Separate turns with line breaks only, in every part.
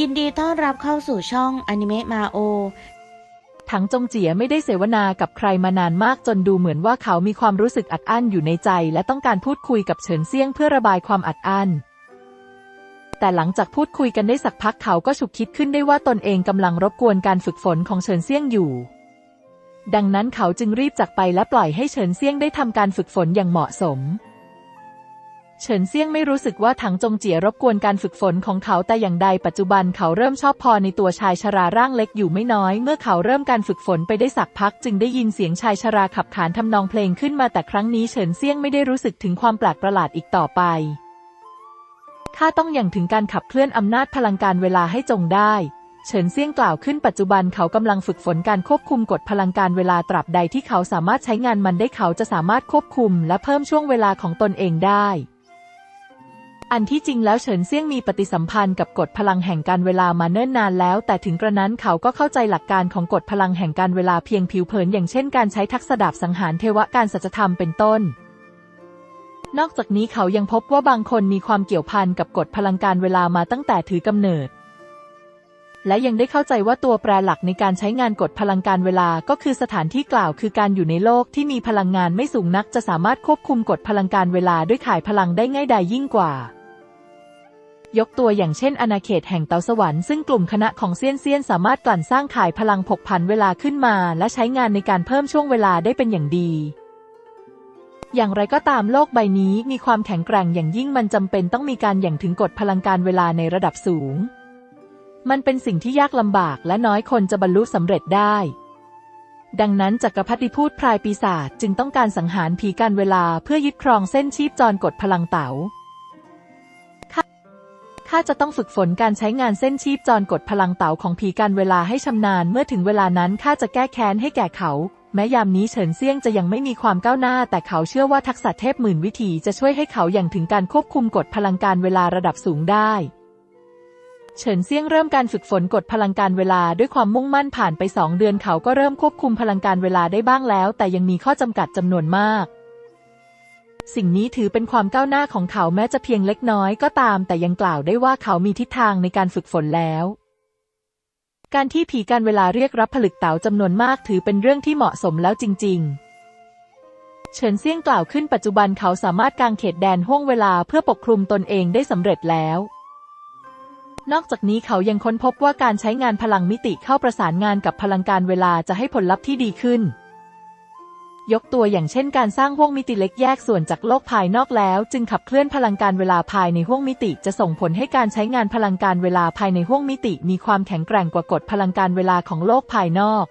ยินดีต้อนรับเข้าสู่ช่องอนิเมะมาโอ
ถังจงเจียไม่ได้เสวนากับใครมานานมากจนดูเหมือนว่าเขามีความรู้สึกอัดอั้นอยู่ในใจ และต้องการพูดคุยกับเฉินเซี่ยงเพื่อระบายความอัดอั้น แต่หลังจากพูดคุยกันได้สักพักเขาก็ฉุกคิดขึ้นได้ว่าตนเองกำลังรบกวนการฝึกฝนของเฉินเซี่ยงอยู่ ดังนั้นเขาจึงรีบจากไปและปล่อยให้เฉินเซี่ยงได้ทำการฝึกฝนอย่างเหมาะสม เฉินเซี่ยงไม่รู้สึกว่าถังจงเจียรบกวนการฝึกฝนของเขาแต่อย่างใดปัจจุบันเขาเริ่มชอบพอในตัวชายชราร่างเล็กอยู่ไม่น้อย เมื่อเขาเริ่มการฝึกฝนไปได้สักพัก จึงได้ยินเสียงชายชราขับขานทำนองเพลงขึ้นมาแต่ครั้งนี้เฉินเซี่ยงไม่ได้รู้สึกถึงความแปลกประหลาดอีกต่อไปข้าต้องอย่างถึงการขับเคลื่อนอำนาจพลังการเวลาให้จงได้ เฉินเซี่ยงกล่าวขึ้นปัจจุบันเขากำลังฝึกฝนการควบคุมกฎพลังการเวลาตราบใดที่เขาสามารถใช้งานมันได้เขาจะสามารถควบคุม และเพิ่มช่วงเวลาของตนเองได้ อันที่จริงแล้วเฉินเซี่ยงมีปฏิสัมพันธ์กับกฎพลังแห่งการเวลามาเนิ่นนานแล้ว แต่ถึงกระนั้นเขาก็เข้าใจหลักการของกฎพลังแห่งการเวลาเพียงผิวเผิน อย่างเช่นการใช้ทักษะดาบสังหารเทวะการสัจธรรมเป็นต้น นอกจากนี้เขายังพบว่าบางคนมีความเกี่ยวพันกับกฎพลังการเวลามาตั้งแต่ถือกำเนิด และยังได้เข้าใจว่าตัวแปรหลักในการใช้งานกฎพลังการเวลาก็คือสถานที่กล่าว คือการอยู่ในโลกที่มีพลังงานไม่สูงนัก จะสามารถควบคุมกฎพลังการเวลาด้วยข่ายพลังได้ง่ายดายยิ่งกว่า ยกตัวอย่างเช่นอาณาเขตแห่งเตาสวรรค์ซึ่งกลุ่มคณะของเซียนเซียนสามารถกลั่นสร้างขายพลังผกผันเวลาขึ้นมา และใช้งานในการเพิ่มช่วงเวลาได้เป็นอย่างดีอย่างไรก็ตามโลกใบนี้มีความแข็งแกร่งอย่างยิ่งมันจำเป็นต้องมีการอย่างถึงกฎพลังการเวลาในระดับสูง มันเป็นสิ่งที่ยากลำบากและน้อยคนจะบรรลุสำเร็จได้ ดังนั้นจักรพรรดิพูดพรายปีศาจจึงต้องการสังหารผีการเวลาเพื่อยึดครองเส้นชีพจรกฎพลังเต๋า ข้าจะต้องฝึกฝนการใช้งานเส้นชีพจรกดพลังเต๋าของผีการเวลาให้ชำนาญ เมื่อถึงเวลานั้นข้าจะแก้แค้นให้แก่เขา แม้ยามนี้เฉินเซี่ยงจะยังไม่มีความก้าวหน้า แต่เขาเชื่อว่าทักษะเทพหมื่นวิธีจะช่วยให้เขาอย่างถึงการควบคุมกฎพลังการเวลาระดับสูงได้เฉินเซี่ยงเริ่มการฝึกฝนกฎพลังการเวลาด้วยความมุ่งมั่นผ่านไปสองเดือนเขาก็เริ่มควบคุมพลังการเวลาได้บ้างแล้ว แต่ยังมีข้อจำกัดจำนวนมาก สิ่งนี้ถือเป็นความก้าวหน้าของเขาแม้จะเพียงเล็กน้อยก็ตาม แต่ยังกล่าวได้ว่าเขามีทิศทางในการฝึกฝนแล้ว การที่ผีการเวลาเรียกรับผลึกเต๋าจำนวนมากถือเป็นเรื่องที่เหมาะสมแล้วจริง ๆ เฉินเซี่ยงกล่าวขึ้นปัจจุบันเขาสามารถกางเขตแดนห้วงเวลาเพื่อปกคลุมตนเองได้สำเร็จแล้วนอกจากนี้เขายังค้นพบว่าการใช้งานพลังมิติเข้าประสานงานกับพลังการเวลาจะให้ผลลัพธ์ที่ดีขึ้น ยกตัวอย่างเช่นการสร้างห้วงมิติเล็กแยกส่วนจากโลกภายนอกแล้ว จึงขับเคลื่อนพลังการเวลาภายในห้วงมิติ จะส่งผลให้การใช้งานพลังการเวลาภายในห้วงมิติ มีความแข็งแกร่งกว่ากฎพลังการเวลาของโลกภายนอก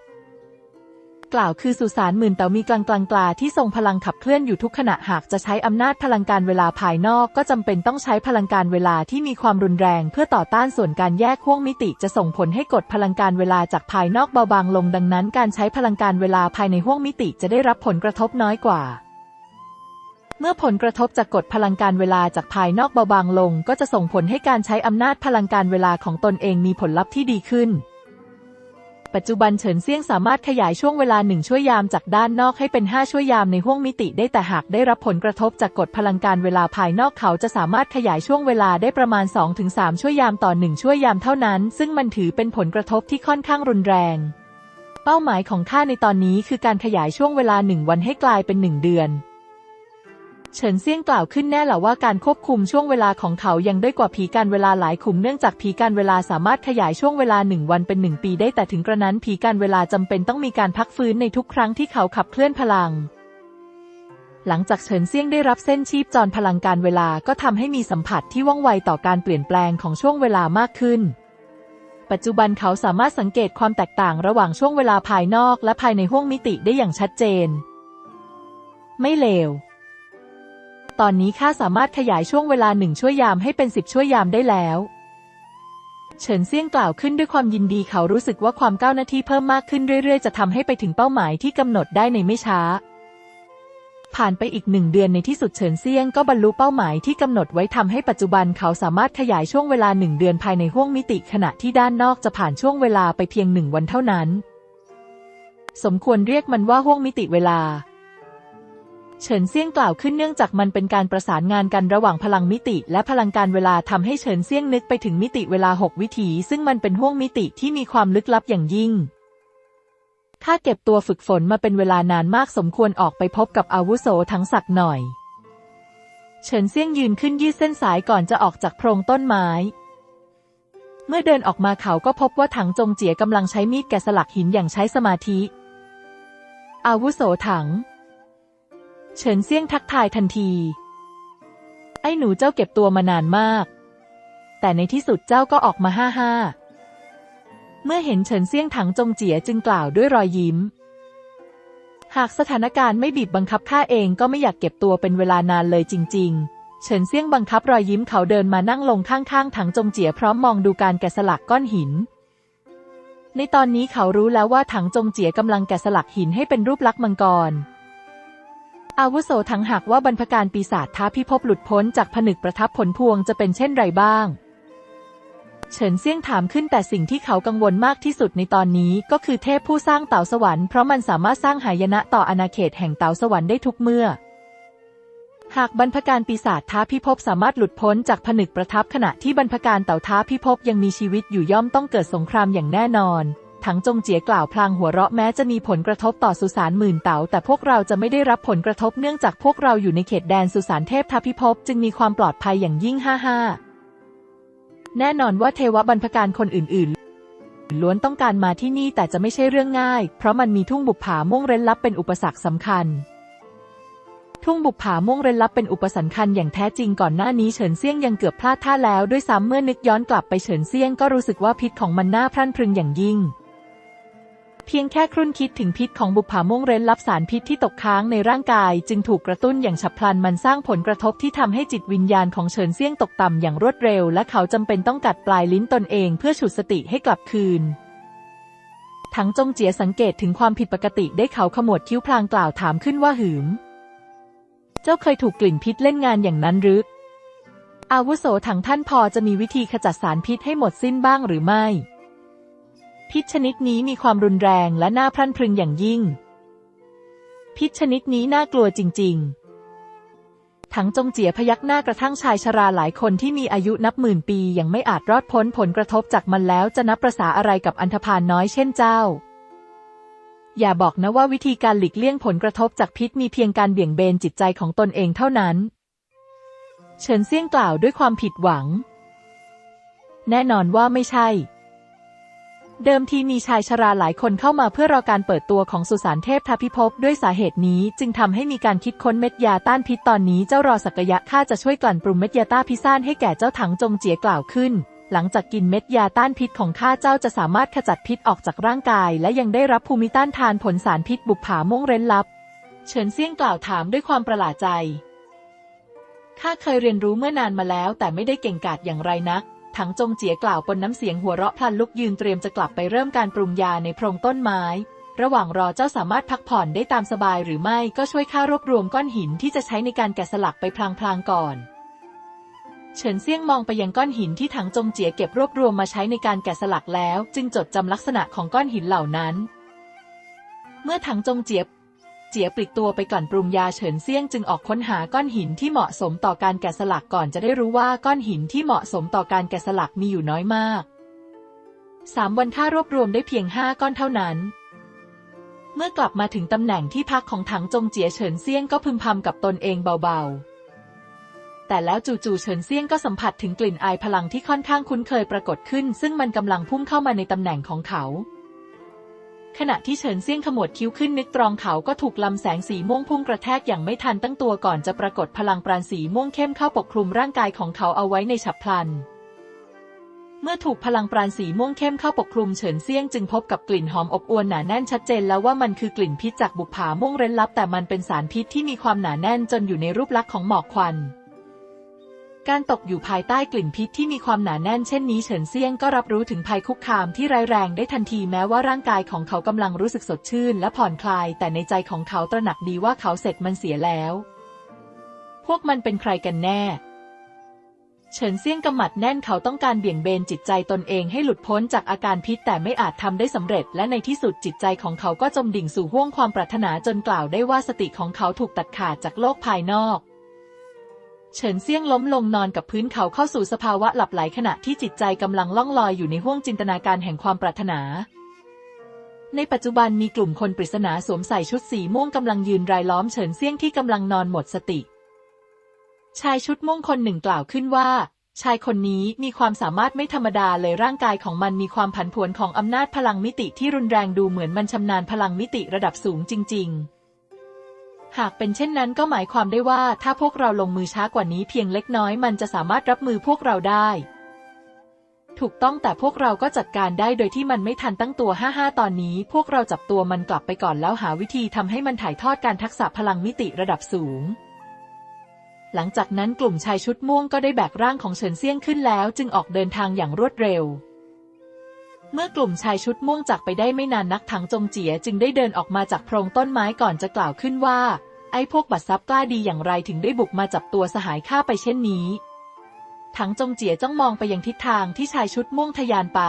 กล่าวคือสุสานหมื่นเต๋ามีกลางกลางกลาที่ทรงพลังขับเคลื่อนอยู่ทุกขณะหากจะใช้อำนาจพลังการเวลาภายนอกก็จำเป็นต้องใช้พลังการเวลาที่มีความรุนแรงเพื่อต่อต้านส่วนการแยกห้วงมิติจะส่งผลให้กฎพลังการเวลาจากภายนอกเบาบางลงดังนั้น การใช้พลังการเวลาภายในห้วงมิติจะได้รับผลกระทบน้อยกว่าเมื่อผลกระทบจากกฎพลังการเวลาจากภายนอกเบาบางลง ก็จะส่งผลให้การใช้อำนาจพลังการเวลาของตนเองมีผลลัพธ์ที่ดีขึ้น ปัจจุบันเฉินเซี่ยงสามารถขยายช่วงเวลาหนึ่งชั่วยามจากด้านนอกให้เป็นห้าชั่วยามในห้วงมิติได้แต่หากได้รับผลกระทบจากกฎพลังการเวลาภายนอกเขาจะสามารถขยายช่วงเวลาได้ประมาณ 2-3ชั่วยามต่อหนึ่งชั่วยามเท่านั้น ซึ่งมันถือเป็นผลกระทบที่ค่อนข้างรุนแรง เป้าหมายของข้าในตอนนี้คือการขยายช่วงเวลาหนึ่งวันให้กลายเป็นหนึ่งเดือน เฉินเซี่ยงกล่าวขึ้นแน่แหละว่าการควบคุมช่วงเวลาของเขายังด้อยกว่าผีการเวลาหลายขุมเนื่องจากผีการเวลาสามารถขยายช่วงเวลาหนึ่งวันเป็นหนึ่งปีได้แต่ถึงกระนั้นผีการเวลาจำเป็นต้องมีการพักฟื้นในทุกครั้งที่เขาขับเคลื่อนพลัง หลังจากเฉินเซี่ยงได้รับเส้นชีพจรพลังการเวลาก็ทำให้มีสัมผัสที่ว่องไวต่อการเปลี่ยนแปลงของช่วงเวลามากขึ้นปัจจุบันเขาสามารถสังเกตความแตกต่างระหว่างช่วงเวลาภายนอกและภายในห้วงมิติได้อย่างชัดเจน ไม่เลว ตอนนี้ข้าสามารถขยายช่วงเวลาหนึ่งชั่วยามให้เป็นสิบชั่วยามได้แล้วเฉินเซี่ยงกล่าวขึ้นด้วยความยินดีเขารู้สึกว่าความก้าวหน้าที่เพิ่มมากขึ้นเรื่อยๆ จะทำให้ไปถึงเป้าหมายที่กำหนดได้ในไม่ช้า ผ่านไปอีกหนึ่งเดือนในที่สุดเฉินเซี่ยงก็บรรลุเป้าหมายที่กำหนดไว้ทำให้ปัจจุบันเขาสามารถขยายช่วงเวลาหนึ่งเดือนภายในห้วงมิติขณะที่ด้านนอกจะผ่านช่วงเวลาไปเพียงหนึ่งวันเท่านั้น สมควรเรียกมันว่าห้วงมิติเวลา เฉินเซี่ยงกล่าวขึ้นเนื่องจากมันเป็นการประสานงานกันระหว่างพลังมิติและพลังการเวลาทำให้เฉินเซี่ยงนึกไปถึงมิติเวลาหกวิถี ซึ่งมันเป็นห้วงมิติที่มีความลึกลับอย่างยิ่งข้าเก็บตัวฝึกฝนมาเป็นเวลานานมากสมควรออกไปพบกับอาวุโสทั้งศักหน่อย เฉินเซี่ยงยืนขึ้นยืดเส้นสายก่อนจะออกจากโพรงต้นไม้ เมื่อเดินออกมาเขาก็พบว่าถังจงเจียกำลังใช้มีดแกะสลักหินอย่างใช้สมาธิ อาวุโสถัง เฉินเซี่ยงทักทายทันที ไอ้หนูเจ้าเก็บตัวมานานมาก แต่ในที่สุดเจ้าก็ออกมาห้าห้า เมื่อเห็นเฉินเซี่ยงถังจงเจียจึงกล่าวด้วยรอยยิ้ม หากสถานการณ์ไม่บีบบังคับข้าเองก็ไม่อยากเก็บตัวเป็นเวลานานเลยจริง ๆเฉินเซี่ยงบังคับรอยยิ้มเขาเดินมานั่งลงข้างๆถังจงเจียพร้อมมองดูการแกะสลักก้อนหิน ในตอนนี้เขารู้แล้วว่าถังจงเจียกำลังแกะสลักหินให้เป็นรูปลักษณ์มังกร อาวุโสถังหากว่าบรรพการปีศาจท้าพิภพหลุดพ้นจากผนึกประทับผลพวงจะเป็นเช่นไรบ้าง เฉินเซี่ยงถามขึ้นแต่สิ่งที่เขากังวลมากที่สุดในตอนนี้ก็คือเทพผู้สร้างเต่าสวรรค์เพราะมันสามารถสร้างหายนะต่ออาณาเขตแห่งเต่าสวรรค์ได้ทุกเมื่อ หากบรรพการปีศาจท้าพิภพสามารถหลุดพ้นจากผนึกประทับขณะที่บรรพการเต่าท้าพิภพยังมีชีวิตอยู่ย่อมต้องเกิดสงครามอย่างแน่นอน ถังจงเจียกล่าวพลางหัวเราะแม้จะมีผลกระทบต่อสุสานหมื่นเต๋าแต่พวกเราจะไม่ได้รับผลกระทบเนื่องจากพวกเราอยู่ในเขตแดนสุสานเทพทพิภพจึงมีความปลอดภัยอย่างยิ่งห้าห้าแน่นอนว่าเทวบรรพการคนอื่นๆ ล้วนต้องการมาที่นี่แต่จะไม่ใช่เรื่องง่าย เพราะมันมีทุ่งบุปผาม่วงเร้นลับเป็นอุปสรรคสำคัญ ทุ่งบุปผาม่วงเร้นลับเป็นอุปสรรคคัญอย่างแท้จริงก่อนหน้านี้เฉินเซี่ยงยังเกือบพลาดท่าแล้วด้วยซ้ำเมื่อนึกย้อนกลับไปเฉินเซี่ยงก็รู้สึกว่าพิษของมันน่าพรั่นพรึงอย่างยิ่ง เพียงแค่ครุ่นคิดถึงพิษของบุปผาม่วงเร้นลับสารพิษที่ตกค้างในร่างกาย จึงถูกกระตุ้นอย่างฉับพลันมันสร้างผลกระทบที่ทำให้จิตวิญญาณของเฉินเซี่ยงตกต่ำอย่างรวดเร็ว และเขาจำเป็นต้องกัดปลายลิ้นตนเองเพื่อฉุดสติให้กลับคืนทั้งจงเจียสังเกตถึงความผิดปกติได้เขาขมวดคิ้วพลางกล่าวถามขึ้นว่าหืม เจ้าเคยถูกกลิ่นพิษเล่นงานอย่างนั้นหรือ อาวุโสถังท่านพอจะมีวิธีขจัดสารพิษให้หมดสิ้นบ้างหรือไม่ พิษชนิดนี้มีความรุนแรงและน่าพรั่นพรึงอย่างยิ่ง พิษชนิดนี้น่ากลัวจริง ๆ ถังจงเจียพยักหน้ากระทั่งชายชราหลายคนที่มีอายุนับหมื่นปียังไม่อาจรอดพ้นผลกระทบจากมันแล้วจะนับประษาอะไรกับอันธพาลน้อยเช่นเจ้า อย่าบอกนะว่าวิธีการหลีกเลี่ยงผลกระทบจากพิษมีเพียงการเบี่ยงเบนจิตใจของตนเองเท่านั้น เฉินเซี่ยงกล่าวด้วยความผิดหวัง แน่นอนว่าไม่ใช่ เดิมทีมีชายชราหลายคนเข้ามาเพื่อรอการเปิดตัวของสุสานเทพทาพิภพด้วยสาเหตุนี้จึงทำให้มีการคิดค้นเม็ดยาต้านพิษตอนนี้เจ้ารอสักยะข้าจะช่วยกลั่นปรุงเม็ดยาต้าพิซ่านให้แก่เจ้าถังจงเจียกล่าวขึ้น หลังจากกินเม็ดยาต้านพิษของข้าเจ้าจะสามารถขจัดพิษออกจากร่างกาย และยังได้รับภูมิต้านทานผลสารพิษบุปผาม่วงเร้นลับ เฉินเซี่ยงกล่าวถามด้วยความประหลาดใจข้าเคยเรียนรู้เมื่อนานมาแล้ว แต่ไม่ได้เก่งกาจอย่างไรนัก ถังจงเจียกล่าวบนน้ำเสียงหัวเราะพลันลุกยืนเตรียมจะกลับไปเริ่มการปรุงยาในโพรงต้นไม้ ระหว่างรอเจ้าสามารถพักผ่อนได้ตามสบายหรือไม่ก็ช่วยข้ารวบรวมก้อนหินที่จะใช้ในการแกะสลักไปพลางๆก่อนเฉินเซี่ยงมองไปยังก้อนหินที่ถังจงเจียเก็บรวบรวมมาใช้ในการแกะสลักแล้ว จึงจดจำลักษณะของก้อนหินเหล่านั้น เมื่อถังจงเจีย เจียปลิกตัวไปก่อนปรุงยาเฉินเซี่ยงจึงออกค้นหาก้อนหินที่เหมาะสมต่อการแกะสลักก่อนจะได้รู้ว่าก้อนหินที่เหมาะสมต่อการแกะสลักมีอยู่น้อยมากสามวันข้ารวบรวมได้เพียงห้าก้อนเท่านั้น เมื่อกลับมาถึงตำแหน่งที่พักของถังจงเจียเฉินเซี่ยงก็พึมพำกับตนเองเบาๆ แต่แล้วจู่ๆเฉินเซี่ยงก็สัมผัสถึงกลิ่นอายพลังที่ค่อนข้างคุ้นเคยปรากฏขึ้น ซึ่งมันกำลังพุ่งเข้ามาในตำแหน่งของเขา ขณะที่เฉินเซี่ยงขมวดคิ้วขึ้นนึกตรองเขาก็ถูกลำแสงสีม่วงพุ่งกระแทกอย่างไม่ทันตั้งตัวก่อนจะปรากฏพลังปราณสีม่วงเข้มเข้าปกคลุมร่างกายของเขาเอาไว้ในฉับพลัน เมื่อถูกพลังปราณสีม่วงเข้มเข้าปกคลุมเฉินเซี่ยงจึงพบกับกลิ่นหอมอบอวลหนาแน่นชัดเจนแล้วว่ามันคือกลิ่นพิษจากบุปผาม่วงเร้นลับแต่มันเป็นสารพิษที่มีความหนาแน่นจนอยู่ในรูปลักษณ์ของหมอกควัน การตกอยู่ภายใต้กลิ่นพิษที่มีความหนาแน่นเช่นนี้เฉินเซียงก็รับรู้ถึงภัยคุกคามที่ร้ายแรงได้ทันทีแม้ว่าร่างกายของเขากำลังรู้สึกสดชื่นและผ่อนคลาย แต่ในใจของเขาตระหนักดีว่าเขาเสร็จมันเสียแล้ว พวกมันเป็นใครกันแน่ เฉินเซียงกำหมัดแน่นเขาต้องการเบี่ยงเบนจิตใจตนเองให้หลุดพ้นจากอาการพิษแต่ไม่อาจทำได้สำเร็จ และในที่สุดจิตใจของเขาก็จมดิ่งสู่ห้วงความปรารถนาจนกล่าวได้ว่าสติของเขาถูกตัดขาดจากโลกภายนอก เฉินเซี่ยงล้มลงนอนกับพื้นเขาเข้าสู่สภาวะหลับไหลขณะที่จิตใจกำลังล่องลอยอยู่ในห้วงจินตนาการแห่งความปรารถนา ในปัจจุบันมีกลุ่มคนปริศนาสวมใส่ชุดสีม่วงกำลังยืนรายล้อมเฉินเซี่ยงที่กำลังนอนหมดสติ ชายชุดม่วงคนหนึ่งกล่าวขึ้นว่า ชายคนนี้มีความสามารถไม่ธรรมดาเลยร่างกายของมันมีความผันผวนของอำนาจพลังมิติที่รุนแรงดูเหมือนมันชำนาญพลังมิติระดับสูงจริง ๆ หากเป็นเช่นนั้นก็หมายความได้ว่าถ้าพวกเราลงมือช้ากว่านี้เพียงเล็กน้อยมันจะสามารถรับมือพวกเราได้ ถูกต้องแต่พวกเราก็จัดการได้โดยที่มันไม่ทันตั้งตัว55ตอนนี้ พวกเราจับตัวมันกลับไปก่อนแล้วหาวิธีทำให้มันถ่ายทอดการทักษะพลังมิติระดับสูง หลังจากนั้นกลุ่มชายชุดม่วงก็ได้แบกร่างของเฉินเซี่ยงขึ้นแล้ว จึงออกเดินทางอย่างรวดเร็ว เมื่อกลุ่มชายชุดม่วงจากไปได้ไม่นานนักถังจงเจียจึงได้เดินออกมาจากโพรงต้นไม้ก่อนจะกล่าวขึ้นว่า ไอ้พวกบัตรซับกล้าดีอย่างไรถึงได้บุกมาจับตัวสหายข้าไปเช่นนี้ ถังจงเจียจ้องมองไปยังทิศทางที่ชายชุดม่วงทะยานไป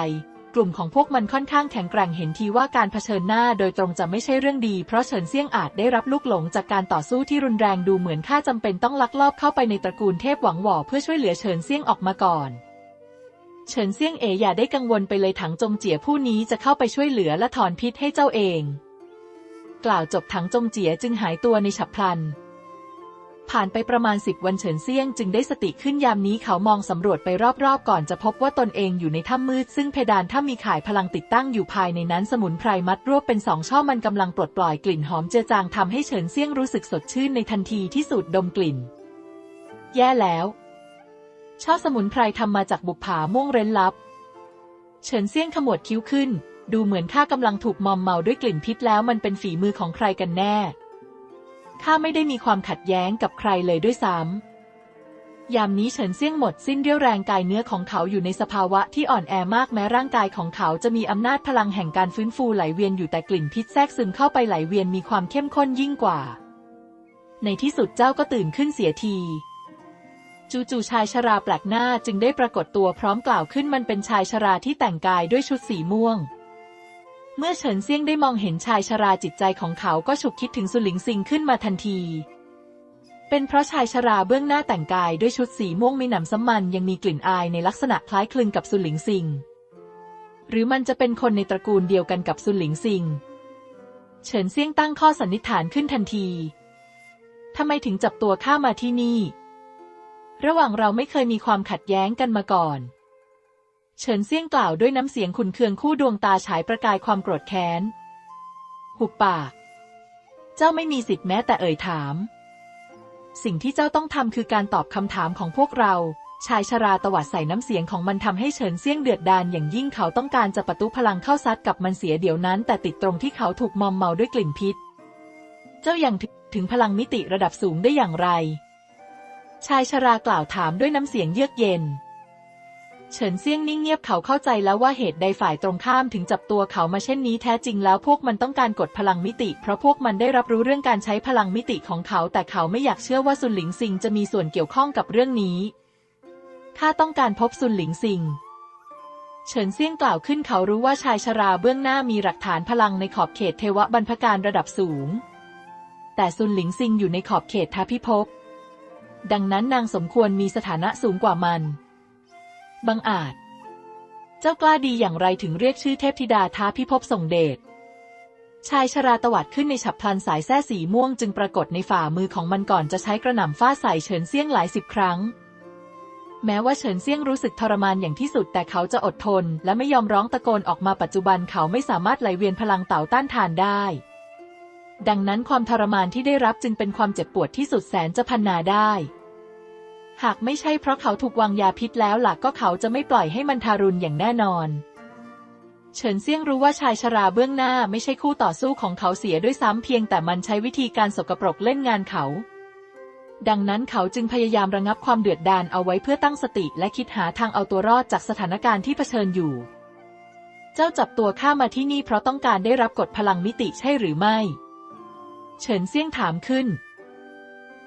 กลุ่มของพวกมันค่อนข้างแข็งแกร่งเห็นทีว่าการเผชิญหน้าโดยตรงจะไม่ใช่เรื่องดี เพราะเฉินเซี่ยงอาจได้รับลูกหลงจากการต่อสู้ที่รุนแรงดูเหมือนข้าจำเป็นต้องลักลอบเข้าไปในตระกูลเทพหวังหว่อเพื่อช่วยเหลือเฉินเซี่ยงออกมาก่อน เฉินเซี่ยงเอ๋อย่าได้กังวลไปเลยถังจงเจียผู้นี้จะเข้าไปช่วยเหลือและถอนพิษให้เจ้าเอง กล่าวจบถังจงเจียจึงหายตัวในฉับพลัน ผ่านไปประมาณสิบวันเฉินเซี่ยงจึงได้สติขึ้นยามนี้เขามองสำรวจไปรอบๆ ก่อนจะพบว่าตนเองอยู่ในถ้ำมืด ซึ่งเพดานถ้ำมีข่ายพลังติดตั้งอยู่ภายในนั้นสมุนไพรมัดรวบเป็นสองช่อมันกำลังปลดปล่อยกลิ่นหอมเจือจางทำให้เฉินเซี่ยงรู้สึกสดชื่นในทันทีที่สูดดมกลิ่น แย่แล้ว ช่อสมุนไพรทำมาจากบุปผาม่วงเร้นลับ เฉินเซี่ยงขมวดคิ้วขึ้น ดูเหมือนข้ากำลังถูกมอมเมาด้วยกลิ่นพิษแล้วมันเป็นฝีมือของใครกันแน่ ข้าไม่ได้มีความขัดแย้งกับใครเลยด้วยซ้ำยามนี้เฉินเซี่ยงหมดสิ้นเรี่ยวแรงกายเนื้อของเขาอยู่ในสภาวะที่อ่อนแอมากแม้ร่างกายของเขาจะมีอำนาจพลังแห่งการฟื้นฟูไหลเวียนอยู่แต่กลิ่นพิษแทรกซึมเข้าไปไหลเวียนมีความเข้มข้นยิ่งกว่า ในที่สุดเจ้าก็ตื่นขึ้นเสียที จู่ๆชายชราแปลกหน้าจึงได้ปรากฏตัวพร้อมกล่าวขึ้นมันเป็นชายชราที่แต่งกายด้วยชุดสีม่วง เมื่อเฉินเซียงได้มองเห็นชายชราจิตใจของเขาก็ฉุกคิดถึงสุหลิงซิงขึ้นมาทันที เป็นเพราะชายชราเบื้องหน้าแต่งกายด้วยชุดสีม่วงมีหนำซ้ำมันยังมีกลิ่นอายในลักษณะคล้ายคลึงกับสุหลิงซิง หรือมันจะเป็นคนในตระกูลเดียวกันกับสุหลิงซิง เฉินเซียงตั้งข้อสันนิษฐานขึ้นทันทีทำไมถึงจับตัวข้ามาที่นี่ ระหว่างเราไม่เคยมีความขัดแย้งกันมาก่อน เฉินเซี่ยงกล่าวด้วยน้ำเสียงขุนเคืองคู่ดวงตาฉายประกายความโกรธแค้น หุบปาก เจ้าไม่มีสิทธิ์แม้แต่เอ่ยถาม สิ่งที่เจ้าต้องทำคือการตอบคำถามของพวกเรา ชายชราตวัดใส่น้ำเสียงของมันทำให้เฉินเซี่ยงเดือดดานอย่างยิ่งเขาต้องการจะประตุพลังเข้าซัดกับมันเสียเดี๋ยวนั้น แต่ติดตรงที่เขาถูกมอมเมาด้วยกลิ่นพิษ เจ้ายังถึงพลังมิติระดับสูงได้อย่างไร ชายชรากล่าวถามด้วยน้ำเสียงเยือกเย็น เฉินเซี่ยงนิ่งเงียบเขาเข้าใจแล้วว่าเหตุใดฝ่ายตรงข้ามถึงจับตัวเขามาเช่นนี้แท้จริงแล้วพวกมันต้องการกดพลังมิติ เพราะพวกมันได้รับรู้เรื่องการใช้พลังมิติของเขา แต่เขาไม่อยากเชื่อว่าซุนหลิงซิงจะมีส่วนเกี่ยวข้องกับเรื่องนี้ข้าต้องการพบซุนหลิงซิงเฉินเซี่ยงกล่าวขึ้นเขารู้ว่าชายชราเบื้องหน้ามีหลักฐานพลังในขอบเขตเทวบรรพการระดับสูง แต่ซุนหลิงซิงอยู่ในขอบเขตทาพิภพ ดังนั้นนางสมควรมีสถานะสูงกว่ามัน บังอาจ เจ้ากล้าดีอย่างไรถึงเรียกชื่อเทพธิดาท้าพิภพส่งเดช ชายชราตวัดขึ้นในฉับพลันสายแส้สีม่วงจึงปรากฏในฝ่ามือของมันก่อนจะใช้กระหน่ำฟาดใส่เฉินเซี่ยงหลายสิบครั้ง แม้ว่าเฉินเซี่ยงรู้สึกทรมานอย่างที่สุดแต่เขาจะอดทน และไม่ยอมร้องตะโกนออกมาปัจจุบันเขาไม่สามารถไหลเวียนพลังเต่าต้านทานได้ ดังนั้นความทรมานที่ได้รับจึงเป็นความเจ็บปวดที่สุดแสนจะพันนาได้ หากไม่ใช่เพราะเขาถูกวางยาพิษแล้วหลักก็เขาจะไม่ปล่อยให้มันทารุณอย่างแน่นอน เฉินเซี่ยงรู้ว่าชายชราเบื้องหน้าไม่ใช่คู่ต่อสู้ของเขาเสียด้วยซ้ำเพียงแต่มันใช้วิธีการสกปรกเล่นงานเขา ดังนั้นเขาจึงพยายามระงับความเดือดดาลเอาไว้เพื่อตั้งสติและคิดหาทางเอาตัวรอดจากสถานการณ์ที่เผชิญอยู่เจ้าจับตัวข้ามาที่นี่เพราะต้องการได้รับกฎพลังมิติใช่หรือไม่ เฉินเซี่ยงถามขึ้น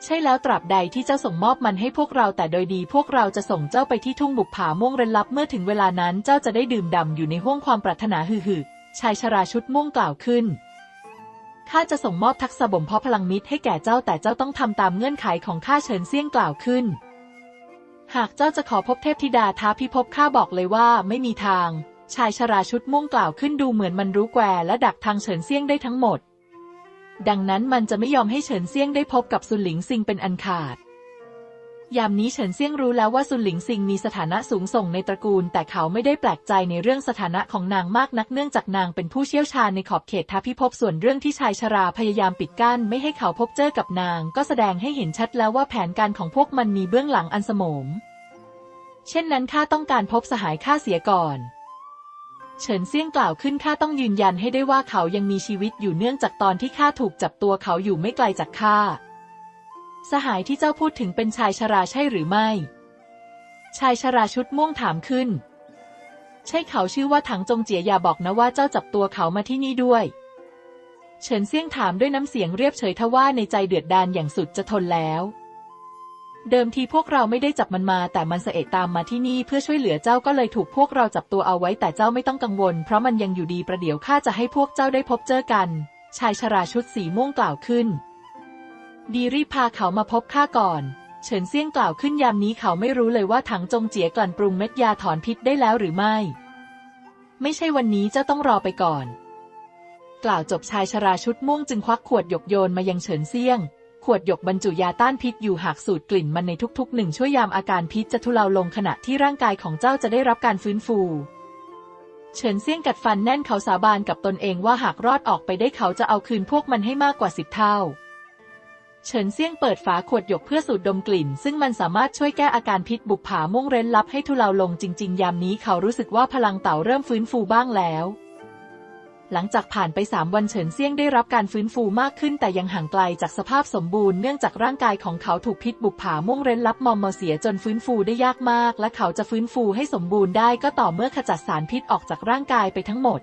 ใช่แล้วตราบใดที่เจ้าส่งมอบมันให้พวกเราแต่โดยดีพวกเราจะส่งเจ้าไปที่ทุ่งบุกผาม่วงเร้นลับเมื่อถึงเวลานั้นเจ้าจะได้ดื่มด่ำอยู่ในห้วงความปรารถนาหึ่ๆชายชราชุดม่วงกล่าวขึ้นข้าจะส่งมอบทักษะบ่มเพาะพลังมิตรให้แก่เจ้าแต่เจ้าต้องทำตามเงื่อนไขของข้าเฉินเซี่ยงกล่าวขึ้น หากเจ้าจะขอพบเทพธิดาท้าพิภพข้าบอกเลยว่าไม่มีทาง ชายชราชุดม่วงกล่าวขึ้นดูเหมือนมันรู้แกวและดักทางเฉินเซี่ยงได้ทั้งหมด ดังนั้นมันจะไม่ยอมให้เฉินเซียงได้พบกับซุนหลิงซิงเป็นอันขาด ยามนี้เฉินเซียงรู้แล้วว่าซุนหลิงซิงมีสถานะสูงส่งในตระกูล แต่เขาไม่ได้แปลกใจในเรื่องสถานะของนางมากนักเนื่องจากนางเป็นผู้เชี่ยวชาญในขอบเขตท้าพิภพส่วนเรื่องที่ชายชราพยายามปิดกั้น ไม่ให้เขาพบเจอกับนาง ก็แสดงให้เห็นชัดแล้วว่าแผนการของพวกมันมีเบื้องหลังอันสมมเช่นนั้นข้าต้องการพบสหายข้าเสียก่อน เฉินเซี่ยงกล่าวขึ้นข้าต้องยืนยันให้ได้ว่าเขายังมีชีวิตอยู่เนื่องจากตอนที่ข้าถูกจับตัวเขาอยู่ไม่ไกลจากข้า สหายที่เจ้าพูดถึงเป็นชายชราใช่หรือไม่ ชายชราชุดม่วงถามขึ้น ใช่เขาชื่อว่าถังจงเจียอย่าบอกนะว่าเจ้าจับตัวเขามาที่นี่ด้วย เฉินเซี่ยงถามด้วยน้ำเสียงเรียบเฉยทว่าในใจเดือดดาลอย่างสุดจะทนแล้ว เดิมทีพวกเราไม่ได้จับมันมา แต่มันเสเอะตามมาที่นี่เพื่อช่วยเหลือเจ้าก็เลยถูกพวกเราจับตัวเอาไว้แต่เจ้าไม่ต้องกังวล เพราะมันยังอยู่ดีประเดี๋ยวข้าจะให้พวกเจ้าได้พบเจอกัน ชายชราชุดสีม่วงกล่าวขึ้น ดีรีพาเขามาพบข้าก่อน เฉินเซี่ยงกล่าวขึ้นยามนี้เขาไม่รู้เลยว่าถังจงเจียกลั่นปรุงเม็ดยาถอนพิษได้แล้วหรือไม่ ไม่ใช่วันนี้เจ้าต้องรอไปก่อน กล่าวจบชายชราชุดม่วงจึงควักขวดหยกโยนมายังเฉินเซี่ยง ขวดหยกบรรจุยาต้านพิษอยู่หากสูดกลิ่นมันในทุกๆหนึ่งช่วยยามอาการพิษจะทุเลาลงขณะที่ร่างกายของเจ้าจะได้รับการฟื้นฟู เฉินเซี่ยงกัดฟันแน่นเขาสาบานกับตนเองว่าหากรอดออกไปได้เขาจะเอาคืนพวกมันให้มากกว่าสิบเท่า เฉินเซี่ยงเปิดฝาขวดหยกเพื่อสูดดมกลิ่น ซึ่งมันสามารถช่วยแก้อาการพิษบุกผาม่วงเร้นลับให้ทุเลาลงจริง ๆ ยามนี้เขารู้สึกว่าพลังเต่าเริ่มฟื้นฟูบ้างแล้ว หลังจากผ่านไปสามวันเฉินเซี่ยงได้รับการฟื้นฟูมากขึ้นแต่ยังห่างไกลจากสภาพสมบูรณ์เนื่องจากร่างกายของเขาถูกพิษบุกผาม่วงเร้นลับมอมมาเสียจนฟื้นฟูได้ยากมาก และเขาจะฟื้นฟูให้สมบูรณ์ได้ก็ต่อเมื่อขจัดสารพิษออกจากร่างกายไปทั้งหมด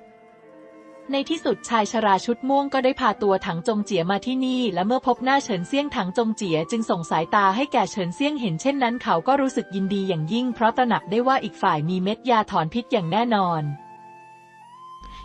ในที่สุดชายชราชุดม่วงก็ได้พาตัวถังจงเจียมาที่นี่ และเมื่อพบหน้าเฉินเซี่ยงถังจงเจียจึงส่งสายตาให้แก่เฉินเซี่ยงเห็นเช่นนั้นเขาก็รู้สึกยินดีอย่างยิ่งเพราะตระหนักได้ว่าอีกฝ่ายมีเม็ดยาถอนพิษอย่างแน่นอน